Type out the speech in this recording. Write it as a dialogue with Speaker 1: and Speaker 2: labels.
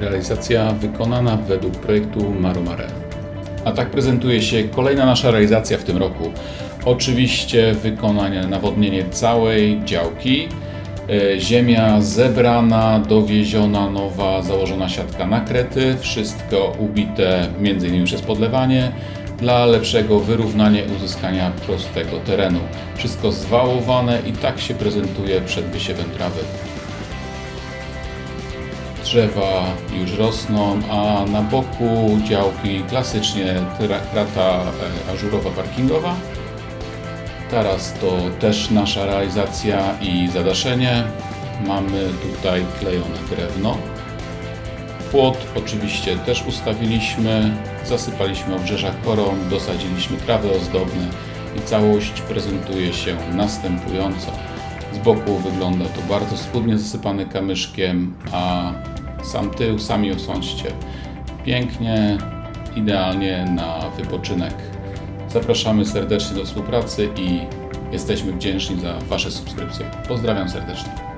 Speaker 1: Realizacja wykonana według projektu Maromare. A tak prezentuje się kolejna nasza realizacja w tym roku. Oczywiście wykonanie, nawodnienie całej działki, e, ziemia zebrana, dowieziona nowa, założona siatka nakrety, wszystko ubite m.in. przez podlewanie dla lepszego wyrównania i uzyskania prostego terenu. Wszystko zwałowane i tak się prezentuje przed wysiewem trawy drzewa już rosną, a na boku działki klasycznie krata e, ażurowa parkingowa. Teraz to też nasza realizacja i zadaszenie. Mamy tutaj klejone drewno. Płot oczywiście też ustawiliśmy, zasypaliśmy obrzeża korą, dosadziliśmy trawy ozdobne i całość prezentuje się następująco. Z boku wygląda to bardzo schludnie zasypany kamyszkiem, a sam tył sami osądźcie. Pięknie, idealnie na wypoczynek. Zapraszamy serdecznie do współpracy i jesteśmy wdzięczni za Wasze subskrypcje. Pozdrawiam serdecznie.